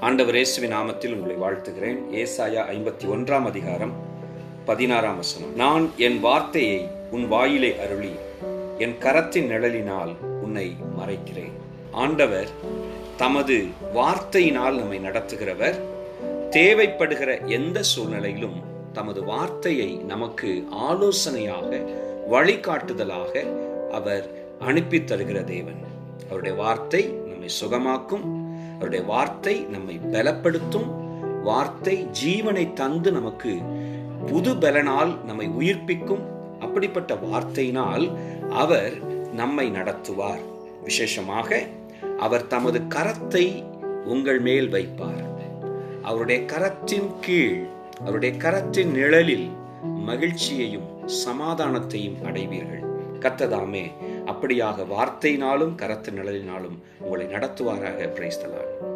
ஆண்டவர் இயேசுவின் நாமத்தில் உங்களை வாழ்த்துகிறேன். ஏசாயா ஐம்பத்தி ஒன்றாம் அதிகாரம் பதினாறாம் வசனம். நான் என் வார்த்தையை உன் வாயிலே அருளி என் கரத்தின் நிழலினால் உன்னை மறைக்கிறேன். ஆண்டவர் தமது வார்த்தையினால் நம்மை நடத்துகிறவர். தேவைப்படுகிற எந்த சூழ்நிலையிலும் தமது வார்த்தையை நமக்கு ஆலோசனையாக வழிகாட்டுதலாக அவர் அனுப்பி தருகிற தேவன். அவருடைய வார்த்தை நம்மை சுகமாக்கும் அவருடைய வார்த்தை நம்மை பலப்படுத்தும். வார்த்தை ஜீவனை தந்து நமக்கு புது பலனால் நம்மை உயிர்ப்பிக்கும். அப்படிப்பட்ட வார்த்தையினால் அவர் நம்மை நடத்துவார். விசேஷமாக அவர் தமது கரத்தை உங்கள் மேல் வைப்பார். அவருடைய கரத்தின் கீழ் அவருடைய கரத்தின் நிழலில் மகிழ்ச்சியையும் சமாதானத்தையும் அடைவீர்கள். கத்ததாமே அப்படியாக வார்த்தையினாலும் கரத்து நிழலினாலும் உங்களை நடத்துவாராக பிரைஸ்தலான்